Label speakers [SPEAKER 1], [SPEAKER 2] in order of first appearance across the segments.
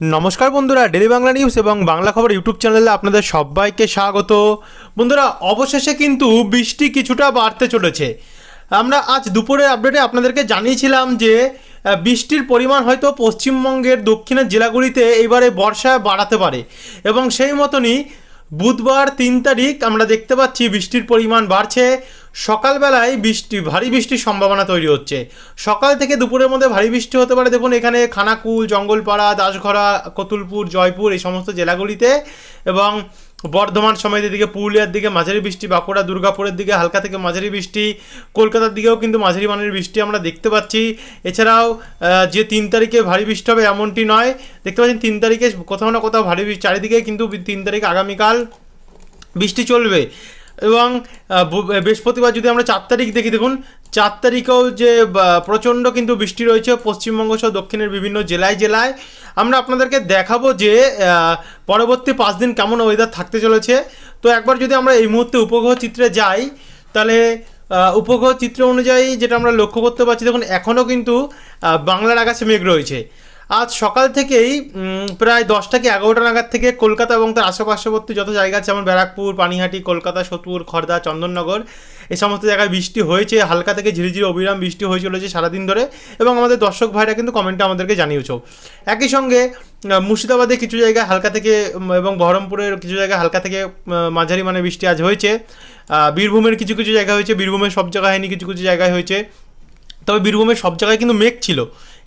[SPEAKER 1] নমস্কার বন্ধুরা daily Bangla news এবং বাংলা খবর ইউটিউব চ্যানেলে আপনাদের সবাইকে স্বাগত। বন্ধুরা, অবশেষে কিন্তু বৃষ্টি কিছুটা বাড়তে চলেছে। আমরা আজ দুপুরের আপডেটে আপনাদেরকে জানিয়েছিলাম যে বৃষ্টির পরিমাণ হয়তো পশ্চিমবঙ্গের দক্ষিণের জেলাগুলিতে এবারে বর্ষা বাড়াতে পারে এবং সেই মতনই বুধবার তিন তারিখ আমরা দেখতে পাচ্ছি বৃষ্টির পরিমাণ বাড়ছে। সকালবেলায় বৃষ্টি, ভারী বৃষ্টির সম্ভাবনা তৈরি হচ্ছে। সকাল থেকে দুপুরের মধ্যে ভারী বৃষ্টি হতে পারে। দেখুন, এখানে খানাকুল, জঙ্গলপাড়া, দাসঘরা, কতুলপুর, জয়পুর এই সমস্ত জেলাগুলিতে এবং বর্ধমান সমেত এদিকে পুরুলিয়ার দিকে মাঝারি বৃষ্টি, বাঁকুড়া, দুর্গাপুরের দিকে হালকা থেকে মাঝারি বৃষ্টি, কলকাতার দিকেও কিন্তু মাঝারি মানের বৃষ্টি আমরা দেখতে পাচ্ছি। এছাড়াও যে তিন তারিখে ভারী বৃষ্টি হবে এমনটি নয়। দেখতে পাচ্ছেন, তিন তারিখে কোথাও না কোথাও ভারী বৃষ্টি, চারিদিকে কিন্তু তিন তারিখ আগামীকাল বৃষ্টি চলবে। এবং বৃহস্পতিবার যদি আমরা চার তারিখ দেখি, দেখুন, চার তারিখেও যে প্রচণ্ড কিন্তু বৃষ্টি রয়েছে পশ্চিমবঙ্গ সহ দক্ষিণের বিভিন্ন জেলায় জেলায়। আমরা আপনাদেরকে দেখাবো যে পরবর্তী পাঁচ দিন কেমন ওয়েদার থাকতে চলেছে। তো একবার যদি আমরা এই মুহূর্তে উপগ্রহ চিত্রে যাই, তাহলে উপগ্রহ চিত্র অনুযায়ী যেটা আমরা লক্ষ্য করতে পারছি, দেখুন, এখনও কিন্তু বাংলার আকাশে মেঘ রয়েছে। আজ সকাল থেকেই প্রায় দশটা কি এগারোটা নাগাদ থেকে কলকাতা এবং তার আশেপাশেবর্তী যত জায়গা আছে, যেমন ব্যারাকপুর, পানিহাটি, কলকাতা, সোদপুর খড়দা চন্দননগর, এই সমস্ত জায়গায় বৃষ্টি হয়েছে। হালকা থেকে ঝিরিঝিরি অবিরাম বৃষ্টি হয়ে চলেছে সারাদিন ধরে এবং আমাদের দর্শক ভাইরা কিন্তু কমেন্টে আমাদেরকে জানিয়েছ। একই সঙ্গে মুর্শিদাবাদে কিছু জায়গায় হালকা থেকে এবং বহরমপুরের কিছু জায়গায় হালকা থেকে মাঝারি মানে বৃষ্টি আজ হয়েছে। বীরভূমের কিছু কিছু জায়গা হয়েছে, বীরভূমের সব জায়গায় হয়নি, কিছু কিছু জায়গায় হয়েছে। তবে বীরভূমের সব জায়গায় কিন্তু মেঘ ছিল।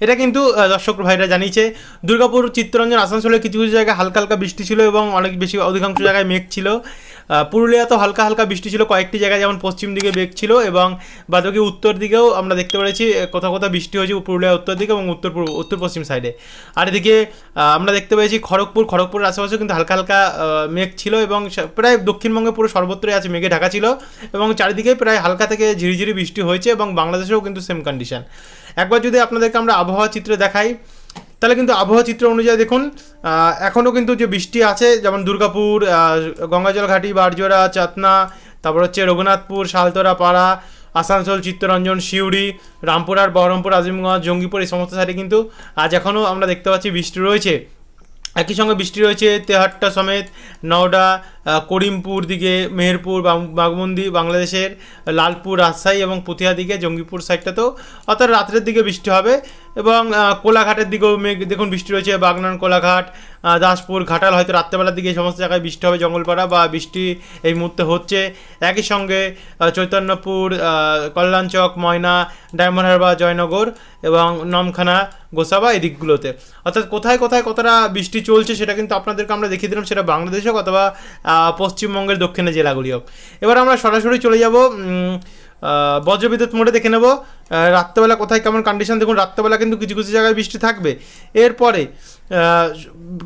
[SPEAKER 1] এটা কিন্তু দর্শক ভাইরা জানিয়েছে দুর্গাপুর চিত্তরঞ্জন আসানসোলে কিছু কিছু জায়গায় হালকা হালকা বৃষ্টি ছিল এবং অনেক বেশি অধিকাংশ জায়গায় মেঘ ছিল। আহ, পুরুলিয়াতে হালকা হালকা বৃষ্টি ছিল কয়েকটি জায়গায় যেমন পশ্চিম দিকে মেঘ ছিল এবং বাদবাকি উত্তর দিকেও আমরা দেখতে পেরেছি কোথাও কোথাও বৃষ্টি হয়েছে পুরুলিয়া উত্তর দিকে এবং উত্তর পূর্ব উত্তর পশ্চিম সাইডে। আর এদিকে আমরা দেখতে পেয়েছি খড়গপুর খড়গপুরের আশেপাশেও কিন্তু হালকা হালকা মেঘ ছিল এবং প্রায় দক্ষিণবঙ্গে পুরো সর্বত্রই আছে মেঘে ঢাকা ছিল এবং চারিদিকে প্রায় হালকা থেকে ঝিরিঝিরি বৃষ্টি হয়েছে এবং বাংলাদেশেও কিন্তু সেম কন্ডিশন একবার যদি আপনাদেরকে আমরা আবহাওয়া চিত্র দেখাই, তাহলে কিন্তু আবহাওয়া চিত্র অনুযায়ী দেখুন এখনও কিন্তু যে বৃষ্টি আছে, যেমন দুর্গাপুর গঙ্গাজল ঘাটি বারজোড়া, চাতনা, তারপর হচ্ছে রঘুনাথপুর, শালতরা, পাড়া, আসানসোল, চিত্তরঞ্জন, সিউড়ি, রামপুরহাট, বহরমপুর, আজিমগঞ্জ, জঙ্গিপুর, এই সমস্ত সাইডে কিন্তু আজ এখনও আমরা দেখতে পাচ্ছি বৃষ্টি রয়েছে। একই সঙ্গে বৃষ্টি রয়েছে তেহাট্টা সমেত, নওডা করিমপুর দিকে, মেহেরপুর বাগমন্দি বাংলাদেশের লালপুর, রাজশাহী এবং পুথিয়া দিকে, জঙ্গিপুর সাইডটাতেও অর্থাৎ রাত্রের দিকে বৃষ্টি হবে। এবং কোলাঘাটের দিকেও মেঘ, দেখুন বৃষ্টি রয়েছে, বাগনান, কোলাঘাট দাসপুর, ঘাটাল, হয়তো রাত্রেবেলার দিকে সমস্ত জায়গায় বৃষ্টি হবে, জঙ্গলপাড়া বা বৃষ্টি এই মুহূর্তে হচ্ছে। একই সঙ্গে চৈতন্যপুর কল্যাণচক, ময়না, ডায়মন্ড হারবার, জয়নগর এবং নমখানা, গোসাবা এই দিকগুলোতে। অর্থাৎ কোথায় কোথায় কতটা বৃষ্টি চলছে সেটা কিন্তু আপনাদেরকে আমরা দেখিয়ে দিলাম, সেটা বাংলাদেশ হোক অথবা পশ্চিমবঙ্গের দক্ষিণে জেলাগুলি হোক এবার আমরা সরাসরি চলে যাব বজ্রবিদ্যুৎ মোড়ে দেখে নেব। রাত্রেবেলা কোথায় কেমন কন্ডিশন দেখুন, রাত্রেবেলা কিন্তু কিছু কিছু জায়গায় বৃষ্টি থাকবে। এরপরে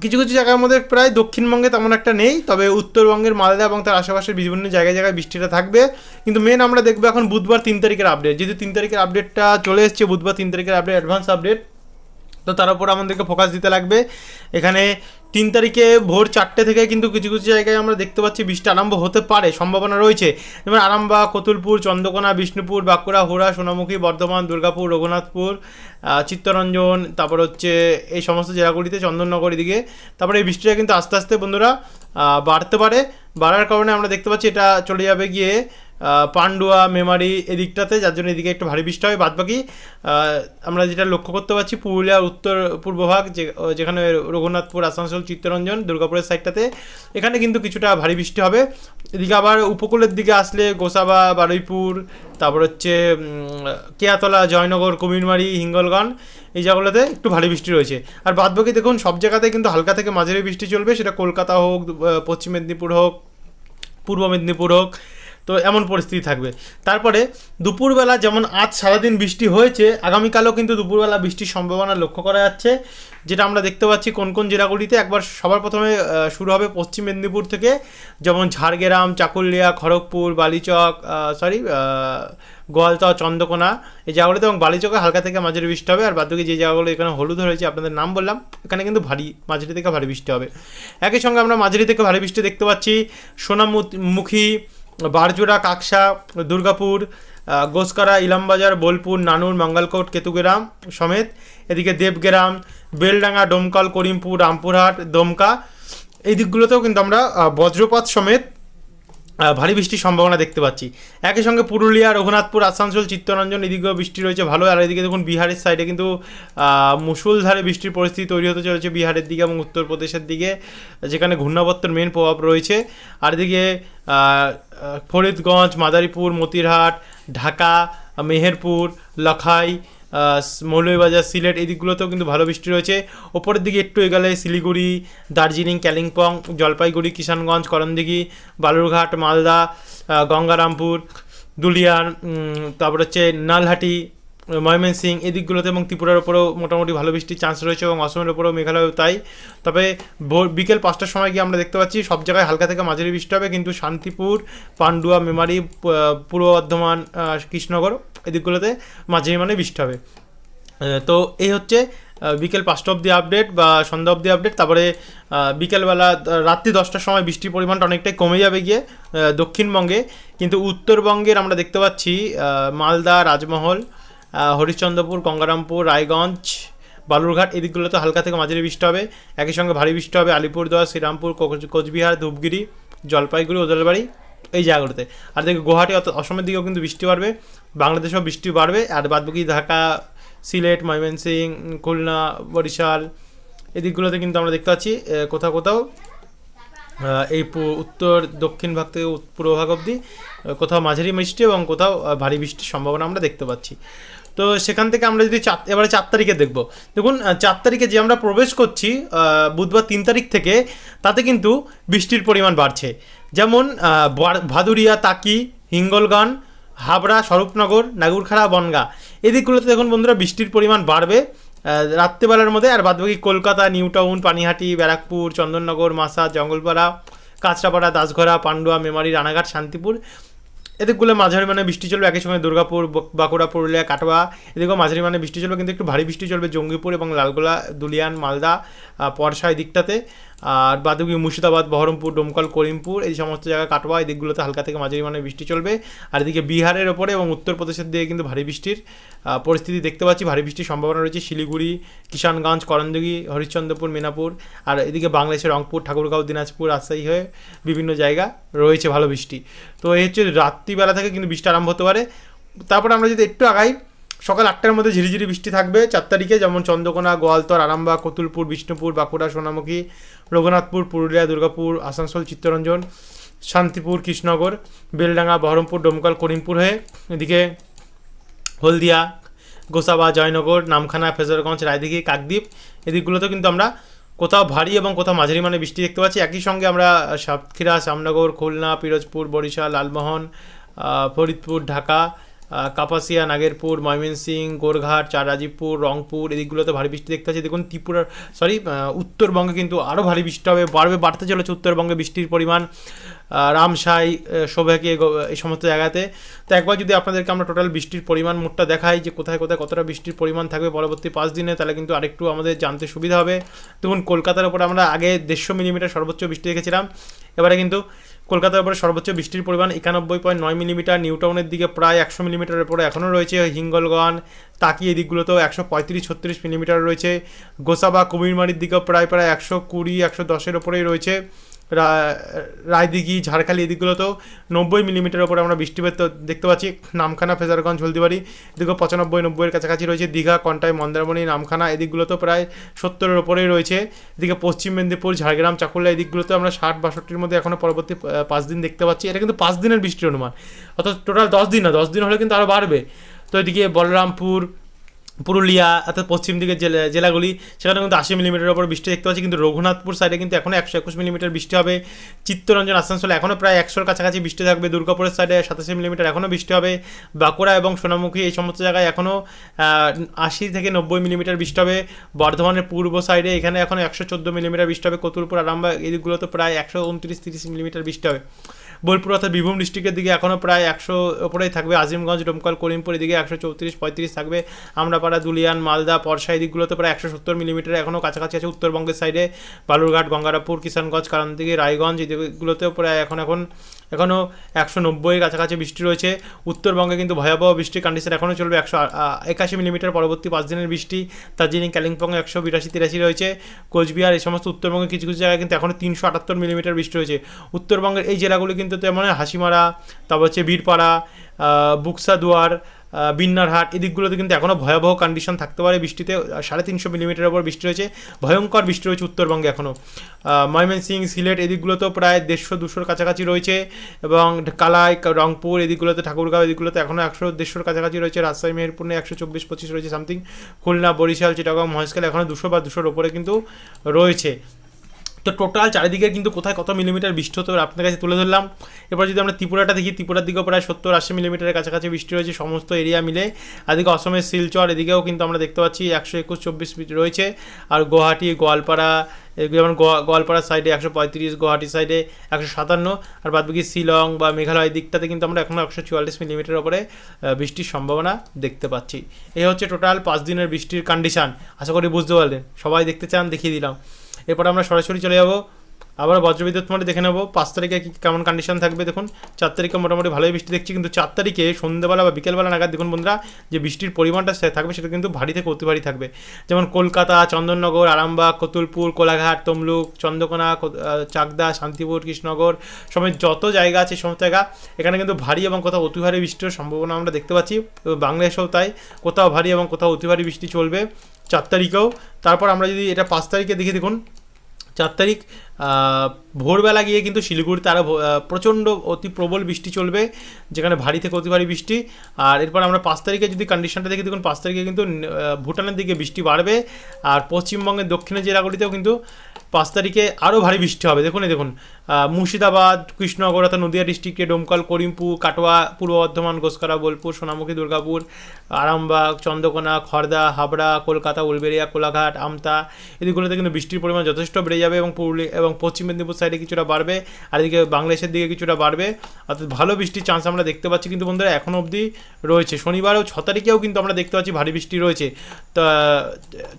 [SPEAKER 1] কিছু কিছু জায়গার মধ্যে প্রায় দক্ষিণবঙ্গে তেমন একটা নেই, তবে উত্তরবঙ্গের মালদা এবং তার আশেপাশের বিভিন্ন জায়গায় জায়গায় বৃষ্টিটা থাকবে। কিন্তু মেন আমরা দেখব এখন বুধবার তিন তারিখের আপডেট যেহেতু তিন তারিখের আপডেটটা চলে এসছে, বুধবার তিন তারিখের আপডেট অ্যাডভান্স আপডেট তো তার উপর আমাদেরকে ফোকাস দিতে লাগবে। এখানে তিন তারিখে ভোর চারটে থেকে কিন্তু কিছু কিছু জায়গায় আমরা দেখতে পাচ্ছি বৃষ্টি আরম্ভ হতে পারে, সম্ভাবনা রয়েছে। যেমন আরামবাগ, কতুলপুর, চন্দ্রকোনা, বিষ্ণুপুর, বাঁকুড়া, হুড়া, সোনামুখী, বর্ধমান, দুর্গাপুর, রঘুনাথপুর চিত্তরঞ্জন, তারপর হচ্ছে এই সমস্ত জেলাগুলিতে চন্দননগর দিকে তারপরে এই বৃষ্টিটা কিন্তু আস্তে আস্তে বন্ধুরা বাড়তে পারে। বাড়ার কারণে আমরা দেখতে পাচ্ছি এটা চলে যাবে গিয়ে পান্ডুয়া, মেমারি এদিকটাতে, যার জন্য এদিকে একটু ভারী বৃষ্টি হয়। বাদ বাকি আমরা যেটা লক্ষ্য করতে পারছি পুরুলিয়ার উত্তর পূর্বভাগ যে যেখানে রঘুনাথপুর, আসানসোল, চিত্তরঞ্জন, দুর্গাপুরের সাইডটাতে, এখানে কিন্তু কিছুটা ভারী বৃষ্টি হবে। এদিকে আবার উপকূলের দিকে আসলে গোসাবা, বারুইপুর, তারপর হচ্ছে কেয়াতলা, জয়নগর, কুমিরমারি, হিঙ্গলগঞ্জ, এই জায়গাগুলোতে একটু ভারী বৃষ্টি রয়েছে। আর বাদ বাকি দেখুন, সব জায়গাতে কিন্তু হালকা থেকে মাঝারি বৃষ্টি চলবে। সেটা কলকাতা হোক পশ্চিম মেদিনীপুর হোক, পূর্ব মেদিনীপুর হোক তো এমন পরিস্থিতি থাকবে। তারপরে দুপুরবেলা যেমন আজ সারাদিন বৃষ্টি হয়েছে, আগামীকালও কিন্তু দুপুরবেলা বৃষ্টির সম্ভাবনা লক্ষ্য করা যাচ্ছে। যেটা আমরা দেখতে পাচ্ছি কোন কোন জেলাগুলিতে একবার সবার প্রথমে শুরু হবে পশ্চিম মেদিনীপুর থেকে, যেমন ঝাড়গ্রাম, চাকুলিয়া, খড়গপুর, বালিচক সরি গোয়ালতা, চন্দ্রকোনা এই জায়গাগুলোতে এবং বালিচকে হালকা থেকে মাঝারি বৃষ্টি হবে। আর বাদবাকি যে জায়গাগুলো এখানে হলুদ হয়েছে, আপনাদের নাম বললাম, এখানে কিন্তু ভারী, মাঝারি থেকে ভারী বৃষ্টি হবে। একই সঙ্গে আমরা মাঝারি থেকে ভারী বৃষ্টি দেখতে পাচ্ছি, সোনামুখী বারজোড়া, কাকসা, দুর্গাপুর গোসকারা, ইলামবাজার, বোলপুর, নানুর, মঙ্গলকোট, কেতুগ্রাম সমেত। এদিকে দেবগ্রাম, বেলডাঙ্গা, ডোমকল, করিমপুর, রামপুরহাট, দমকা। এই দিকগুলোতেও কিন্তু আমরা বজ্রপাত সমেত ভারী বৃষ্টির সম্ভাবনা দেখতে পাচ্ছি। একই সঙ্গে পুরুলিয়া, রঘুনাথপুর, আসানসোল, চিত্তরঞ্জন এদিকেও বৃষ্টি রয়েছে, ভালো। আর এদিকে দেখুন, বিহারের সাইডে কিন্তু মুসুলধারে বৃষ্টির পরিস্থিতি তৈরি হতে চলেছে বিহারের দিকে এবং উত্তরপ্রদেশের দিকে, যেখানে ঘূর্ণাবর্তের মেন প্রভাব রয়েছে। আর এদিকে ফরিদগঞ্জ, মাদারীপুর, মতিরহাট, ঢাকা, মেহেরপুর, লখাই মৌলভীবাজার, সিলেট, এই দিকগুলোতেও কিন্তু ভালো বৃষ্টি রয়েছে। ওপরের দিকে একটু এগেলে শিলিগুড়ি, দার্জিলিং কালিম্পং জলপাইগুড়ি, কিষানগঞ্জ, করণদিঘি, বালুরঘাট, মালদা গঙ্গারামপুর দুলিয়ান তারপর হচ্ছে নালহাটি ময়মনসিং, এই দিকগুলোতে এবং ত্রিপুরার ওপরেও মোটামুটি ভালো বৃষ্টির চান্স রয়েছে এবং অসমের ওপরেও মেঘালয়েও তাই। তবে ভোর বিকেল পাঁচটার সময় গিয়ে আমরা দেখতে পাচ্ছি, সব জায়গায় হালকা থেকে মাঝারি বৃষ্টি হবে কিন্তু শান্তিপুর, পান্ডুয়া, মেমারি পূর্ব বর্ধমান কৃষ্ণনগর এদিকগুলোতে মাঝারি মানে বৃষ্টি হবে। তো এই হচ্ছে বিকেল পাঁচটা অবধি আপডেট বা সন্ধ্যা অবধি আপডেট তারপরে বিকেলবেলা রাত্রি দশটার সময় বৃষ্টির পরিমাণটা অনেকটাই কমে যাবে গিয়ে দক্ষিণবঙ্গে। কিন্তু উত্তরবঙ্গের আমরা দেখতে পাচ্ছি মালদা, রাজমহল হরিশ্চন্দ্রপুর, গঙ্গারামপুর, রায়গঞ্জ, বালুরঘাট এই দিকগুলোতে হালকা থেকে মাঝারি বৃষ্টি হবে। একই সঙ্গে ভারী বৃষ্টি হবে আলিপুরদুয়ার, শ্রীরামপুর কোচ- কোচবিহার, ধূপগিরি, জলপাইগুড়ি ওদলবাড়ি এই জায়গাগুলোতে। আর দেখি গুয়াহাটি অত- অসমের দিকেও কিন্তু বৃষ্টি বাড়বে, বাংলাদেশেও বৃষ্টি বাড়বে। আর বাদবাকি ঢাকা, সিলেট, ময়মনসিং, খুলনা, বরিশাল এই দিকগুলোতে কিন্তু আমরা দেখতে পাচ্ছি কোথাও কোথাও এই উত্তর, দক্ষিণ ভাগ থেকে পূর্ব ভাগ অবধি কোথাও মাঝারি বৃষ্টি এবং কোথাও ভারী বৃষ্টির সম্ভাবনা আমরা দেখতে পাচ্ছি। তো সেখান থেকে আমরা যদি চার, এবারে চার তারিখে দেখব। দেখুন চার তারিখে যে আমরা প্রবেশ করছি বুধবার তিন তারিখ থেকে, তাতে কিন্তু বৃষ্টির পরিমাণ বাড়ছে। যেমন ভাদুরিয়া, তাকি হিঙ্গলগান হাবড়া, স্বরূপনগর, নাগুরখাড়া, বনগা। এই দিকগুলোতে দেখুন বন্ধুরা, বৃষ্টির পরিমাণ বাড়বে। রাত্রেবেলার মধ্যে, আর বাদবাকি কলকাতা নিউ টাউন পানিহাটি, ব্যারাকপুর, চন্দননগর, মাসা, জঙ্গলপাড়া, কাঁচরাপাড়া, দাসঘরা, পান্ডুয়া, মেমারি, রানাঘাট, শান্তিপুর। এদিকগুলো মাঝারি মানে বৃষ্টি চলবে, একই সঙ্গে দুর্গাপুর বাঁকুড়া, পুরুলিয়া, কাটোয়া, এদিকেও মাঝারি মানে বৃষ্টি চলবে, কিন্তু একটু ভারী বৃষ্টি চলবে। জঙ্গিপুর এবং লালগোলা, দুলিয়ান, মালদা পরশা এই দিকটাতে আর বাদুকি, মুর্শিদাবাদ, বহরমপুর, ডোমকল, করিমপুর, এই সমস্ত জায়গা, কাটোয়া এই দিকগুলোতে হালকা থেকে মাঝারি মানে বৃষ্টি চলবে। আর এদিকে বিহারের ওপরে এবং উত্তরপ্রদেশের দিকে কিন্তু ভারী বৃষ্টির পরিস্থিতি দেখতে পাচ্ছি। ভারী বৃষ্টির সম্ভাবনা রয়েছে শিলিগুড়ি, কিষানগঞ্জ, করণদিঘি, হরিশ্চন্দ্রপুর, মিনাপুর। আর এদিকে বাংলাদেশের রংপুর, ঠাকুরগাঁও, দিনাজপুর, রাজশাহী হয়ে বিভিন্ন জায়গা রয়েছে ভালো বৃষ্টি। তো এই হচ্ছে রাত্রিবেলা থেকে কিন্তু বৃষ্টি আরম্ভ হতে পারে। তারপর আমরা যদি একটু আগাই, সকাল আটটার মধ্যে ঝিরিঝিরি বৃষ্টি থাকবে। চার তারিখে যেমন চন্দ্রকোনা, গোয়ালতর, আরামবাগ, কতুলপুর, বিষ্ণুপুর, বাঁকুড়া, সোনামুখী, রঘুনাথপুর, পুরুলিয়া, দুর্গাপুর, আসানসোল, চিত্তরঞ্জন, শান্তিপুর, কৃষ্ণনগর, বেলডাঙ্গা, বহরমপুর, ডোমকল, করিমপুর হয়ে এদিকে হলদিয়া, গোসাবা, জয়নগর, নামখানা ফেজারগঞ্জ রায়দিঘি, কাকদ্বীপ এদিকগুলোতে কিন্তু আমরা কোথাও ভারী এবং কোথাও মাঝারি মানে বৃষ্টি দেখতে পাচ্ছি। একই সঙ্গে আমরা সাতক্ষীরা, শ্যামনগর, খুলনা, পিরোজপুর, বরিশাল, লালমোহন ফরিদপুর ঢাকা কাপাসিয়া নাগেরপুর ময়মনসিং গোরঘাট চারাজিপুর রংপুর এদিকগুলোতে ভারী বৃষ্টি দেখতে পাচ্ছি। দেখুন ত্রিপুরার সরি উত্তরবঙ্গে কিন্তু আরও ভারী বৃষ্টি হবে বাড়বে বাড়তে চলেছে উত্তরবঙ্গে বৃষ্টির পরিমাণ। আহ, শোভাকে এই সমস্ত জায়গাতে। তো একবার যদি আপনাদেরকে আমরা টোটাল বৃষ্টির পরিমাণ মোটটা দেখাই যে কোথায় কোথায় কতটা বৃষ্টির পরিমাণ থাকবে পরবর্তী পাঁচ দিনে তাহলে কিন্তু আরেকটু আমাদের জানতে সুবিধা হবে। দেখুন কলকাতার উপরে আমরা আগে দেড়শো মিলিমিটার সর্বোচ্চ বৃষ্টি দেখেছিলাম। এবারে কিন্তু কলকাতার উপরে সর্বোচ্চ বৃষ্টির পরিমাণ একানব্বই পয়েন্ট নয় মিলিমিটার, নিউটাউনের দিকে প্রায় একশো মিলিমিটারের উপরে এখনও রয়েছে। হিঙ্গলগঞ্জ তাকি এই দিকগুলোতেও একশো পঁয়ত্রিশ ছত্রিশ মিলিমিটার রয়েছে। গোসাবা, কুমিরমারির দিকেও প্রায় প্রায় একশো কুড়ি, একশো দশের ওপরেই রয়েছে। রায়দিঘি, ঝাড়খালি এদিকগুলোতেও নব্বই মিলিমিটার ওপরে আমরা বৃষ্টি পেতে দেখতে পাচ্ছি। নামখানা, ফেজারগঞ্জ, হলদিবাড়ি এদিকেও পঁচানব্বই নব্বইয়ের কাছাকাছি রয়েছে। দীঘা, কন্টাই, মন্দারমণি, নামখানা এদিকগুলোতেও প্রায় সত্তরের ওপরেই রয়েছে। এদিকে পশ্চিম মেদিনীপুর, ঝাড়গ্রাম চাকুল্লা এদিকগুলোতে আমরা ষাট, বাষট্টির মধ্যে এখনও পরবর্তী পাঁচ দিন দেখতে পাচ্ছি। এটা কিন্তু পাঁচ দিনের বৃষ্টির অনুমান। অর্থাৎ টোটাল দশ দিন না, দশ দিন হলে কিন্তু আরও বাড়বে। তো এদিকে বলরামপুর পুরুলিয়া, অর্থাৎ পশ্চিম দিকের জেলা, জেলাগুলি, সেখানে কিন্তু আশি মিলিমিটারের ওপর বৃষ্টি দেখতে পাচ্ছি। কিন্তু রঘুনাথপুর সাইডে কিন্তু এখনও একশো একুশ মিলিমিটার বৃষ্টি হবে। চিত্তরঞ্জন, আসানসোলে এখনও প্রায় একশোর কাছাকাছি বৃষ্টি থাকবে। দুর্গাপুরের সাইডে সাতাশি মিলিমিটার এখনও বৃষ্টি হবে। বাঁকুড়া এবং সোনামুখী এই সমস্ত জায়গায় এখনও আশি থেকে নব্বই মিলিমিটার বৃষ্টি হবে। বর্ধমানের পূর্ব সাইডে এখানে এখন একশো চোদ্দ মিলিমিটার বৃষ্টি হবে। কতুলপুর, আরামবাগ এই দিকগুলোতে প্রায় একশো উনত্রিশ, তিরিশ মিলিমিটার বৃষ্টি হবে। বোলপুর অর্থাৎ বীরভূম ডিস্ট্রিক্টের দিকে এখনও প্রায় একশো ওপরেই থাকবে। আজিমগঞ্জ, ডোমকল, করিমপুর, এদিকে একশো চৌত্রিশ, পঁয়ত্রিশ থাকবে। আমরাপাড়া, দুলিয়ান, মালদা পরশা এদিকগুলোতে প্রায় একশো সত্তর মিলিমিটার এখনও কাছাকাছি আছে। উত্তরবঙ্গের সাইডে বালুরঘাট গঙ্গারাপুর কিষানগঞ্জ কারণ দিকে রায়গঞ্জ, এদিকগুলোতেও প্রায় এখন এখন এখনও একশো নব্বই কাছাকাছি বৃষ্টি রয়েছে। উত্তরবঙ্গে কিন্তু ভয়াবহ বৃষ্টির কন্ডিশন এখনও চলবে একশো একাশি মিলিমিটার পরবর্তী পাঁচ দিনের বৃষ্টি। দার্জিলিং কালিম্পংয়ে একশো বিরাশি, তিরাশি রয়েছে। কোচবিহার, এই সমস্ত উত্তরবঙ্গের কিছু কিছু জায়গায় কিন্তু এখনও তিনশো আটাত্তর মিলিমিটার বৃষ্টি রয়েছে। উত্তরবঙ্গের এই জেলাগুলি কিন্তু তেমন হাসিমারা, তারপর হচ্ছে বীরপাড়া বুকসাদুয়ার বিন্নারহাট এদিকগুলোতে কিন্তু এখনও ভয়াবহ কন্ডিশন থাকতে পারে বৃষ্টিতে। সাড়ে তিনশো মিলিমিটারের ওপর বৃষ্টি রয়েছে। ভয়ঙ্কর বৃষ্টি রয়েছে উত্তরবঙ্গে এখনও ময়মনসিং সিলেট এদিকগুলোতেও প্রায় দেড়শো, দুশোর কাছাকাছি রয়েছে এবং কালাই রংপুর এদিকগুলোতে ঠাকুরগাঁও এদিকগুলোতে এখনও একশো দেড়শোর কাছাকাছি রয়েছে। রাজশাহী, মেহেরপুরে একশো চব্বিশ, পঁচিশ রয়েছে সামথিং খুলনা, বরিশাল, চিটাগাং, মহেশখালী এখনও দুশো বা দুশোর ওপরে কিন্তু রয়েছে। তো টোটাল চারিদিকে কিন্তু কোথায় কত মিলিমিটার বৃষ্টি হতে পারে আপনার কাছে তুলে ধরলাম। এরপর যদি আমরা ত্রিপুরাটা দেখি, ত্রিপুরার দিকেও প্রায় সত্তর আশি মিলিমিটারের কাছাকাছি বৃষ্টি রয়েছে সমস্ত এরিয়া মিলে। এদিকে অসমের শিলচর, এদিকেও কিন্তু আমরা দেখতে পাচ্ছি একশো একুশ চব্বিশ রয়েছে। আর গুয়াহাটি, গোয়ালপাড়া যেমন গোয়া- গোয়ালপাড়ার সাইডে একশো পঁয়ত্রিশ, গুয়াহাটি সাইডে একশো সাতান্ন। আর বাদবাকি শিলং বা মেঘালয় দিকটাতে কিন্তু আমরা এখনও একশো চুয়াল্লিশ মিলিমিটার ওপরে বৃষ্টির সম্ভাবনা দেখতে পাচ্ছি। এই হচ্ছে টোটাল পাঁচ দিনের বৃষ্টির কন্ডিশন আশা করি বুঝতে পারলেন। সবাই দেখতে চান, দেখিয়ে দিলাম। এরপর আমরা সরাসরি চলে যাব আবার বজ্রবিদ্যুৎ মোটে দেখে নেব। পাঁচ তারিখে কি কেমন কন্ডিশন থাকবে দেখুন। চার তারিখে মোটামুটি ভালোই বৃষ্টি দেখছি, কিন্তু চার তারিখে সন্ধ্যেবেলা বা বিকেলবেলা নাগাদ দেখুন বন্ধুরা, যে বৃষ্টির পরিমাণটা থাকবে, সেটা কিন্তু ভারী থেকে অতি ভারী থাকবে। যেমন কলকাতা, চন্দননগর, আরামবাগ, কতুলপুর, কোলাঘাট, তমলুক, চন্দ্রকোনা চাকদা, শান্তিপুর, কৃষ্ণনগর সময় যত জায়গা আছে, সমস্ত জায়গা, এখানে কিন্তু ভারী এবং কোথাও অতি ভারী বৃষ্টির সম্ভাবনা আমরা দেখতে পাচ্ছি। বাংলাদেশেও তাই, কোথাও ভারী এবং কোথাও অতি ভারী বৃষ্টি চলবে চার তারিখেও। তারপর আমরা যদি এটা পাঁচ তারিখে দেখি দেখুন চার তারিখ ভোরবেলা গিয়ে কিন্তু শিলিগুড়িতে আরও প্রচণ্ড অতি প্রবল বৃষ্টি চলবে, যেখানে ভারী থেকে অতি ভারী বৃষ্টি। আর এরপর আমরা পাঁচ তারিখে যদি কন্ডিশনটা দেখি, দেখুন পাঁচ তারিখে কিন্তু ভুটানের দিকে বৃষ্টি বাড়বে, আর পশ্চিমবঙ্গের দক্ষিণের জেলাগুলিতেও কিন্তু পাঁচ তারিখে আরও ভারী বৃষ্টি হবে। দেখুন দেখুন মুর্শিদাবাদ, কৃষ্ণনগর অর্থাৎ নদিয়া ডিস্ট্রিক্টে ডোমকল, করিমপুর, কাটোয়া, পূর্ব বর্ধমান গোসকারা বোলপুর, সোনামুখী, দুর্গাপুর, আরামবাগ, চন্দ্রকোনা খড়দা হাবড়া, কলকাতা, উলবেড়িয়া, কোলাঘাট, আমতা এদিকগুলোতে কিন্তু বৃষ্টির পরিমাণ যথেষ্ট বেড়ে যাবে এবং পুরুলিয়া এবং পশ্চিম মেদিনীপুর সাইডে কিছুটা বাড়বে, আর এদিকে বাংলাদেশের দিকে কিছুটা বাড়বে। অর্থাৎ ভালো বৃষ্টির চান্স আমরা দেখতে পাচ্ছি কিন্তু বন্ধুরা এখনও অবধি রয়েছে। শনিবারও ছ তারিখেও কিন্তু আমরা দেখতে পাচ্ছি ভারী বৃষ্টি রয়েছে, তা,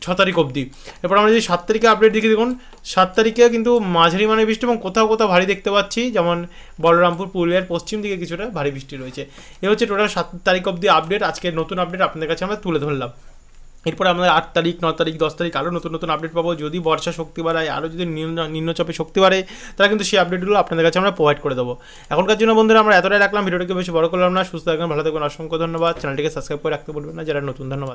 [SPEAKER 1] ছ তারিখ অবধি। এরপর আমরা যদি সাত তারিখে আপডেট দেখি দেখুন, সাত তারিখে কিন্তু মাঝারি মানে বৃষ্টি এবং কোথাও কোথাও ভারী দেখতে পাচ্ছি, যেমন বলরামপুর, পুরুলিয়ার পশ্চিম দিকে কিছুটা ভারী বৃষ্টি রয়েছে। এ হচ্ছে টোটাল সাত তারিখ অবধি আপডেট আজকের নতুন আপডেট আপনাদের কাছে আমরা তুলে ধরলাম। এরপর আমাদের আট তারিখ, ন তারিখ, দশ তারিখ আরও নতুন নতুন আপডেট পাবো। যদি বর্ষা শক্তি বাড়ায়, আরও যদি নিম্ন- নিম্নচাপে শক্তি বাড়ে, তাহলে কিন্তু সেই আপডেটগুলো আপনাদের কাছে আমরা প্রোভাইড করে দেবো। এখনকার জন্য বন্ধুরা, আমরা এতটাই রাখলাম। ভিডিওটাকে বেশি বড় করলাম না। সুস্থ থাকবেন, ভালো থাকবেন। অসংখ্য ধন্যবাদ। চ্যানেলটিকে সাবস্ক্রাইব করে রাখতে বলবেন না। যারা নতুন, ধন্যবাদ।